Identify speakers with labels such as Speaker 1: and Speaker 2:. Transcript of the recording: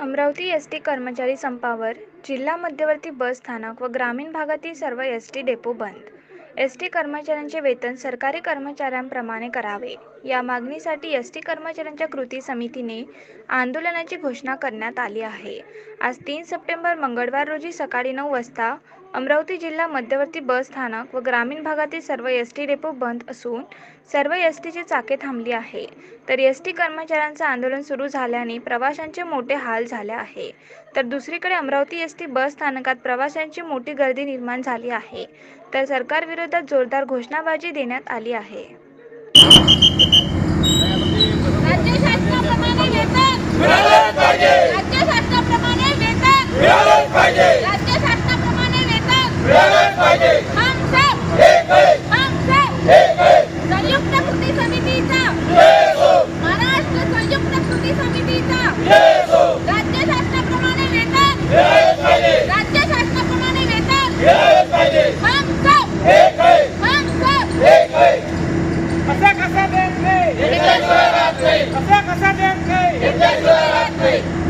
Speaker 1: Amravati S T कर्मचारी संपावर जिल्हा मध्यवर्ती बस स्थानक व ग्रामीण भागातील सर्व एस टी डेपो बंद. एस टी कर्मचाऱ्यांचे वेतन सरकारी कर्मचाऱ्यांप्रमाणे करावे. या मागणीसाठी एस टी कर्मचाऱ्यांच्या कृती समितीने आंदोलनाची घोषणा करण्यात आली आहे. आज तीन सप्टेंबर मंगळवार रोजी सकाळी नऊ वाजता अमरावती जिल्हा मध्यवर्ती बस स्थानक व ग्रामीण भागातील सर्व एस टी डेपो बंद असून सर्व एस टीची चाके थांबली आहे. तर एस टी कर्मचाऱ्यांचं आंदोलन सुरू झाल्याने प्रवाशांचे मोठे हाल झाले आहे. तर दुसरीकडे अमरावती एस टी बस स्थानकात प्रवाशांची मोठी गर्दी निर्माण झाली आहे. तर विरोधात जोरदार घोषणाबाजी देण्यात आली आहे.
Speaker 2: नाही
Speaker 3: कसा कसा देत नाही.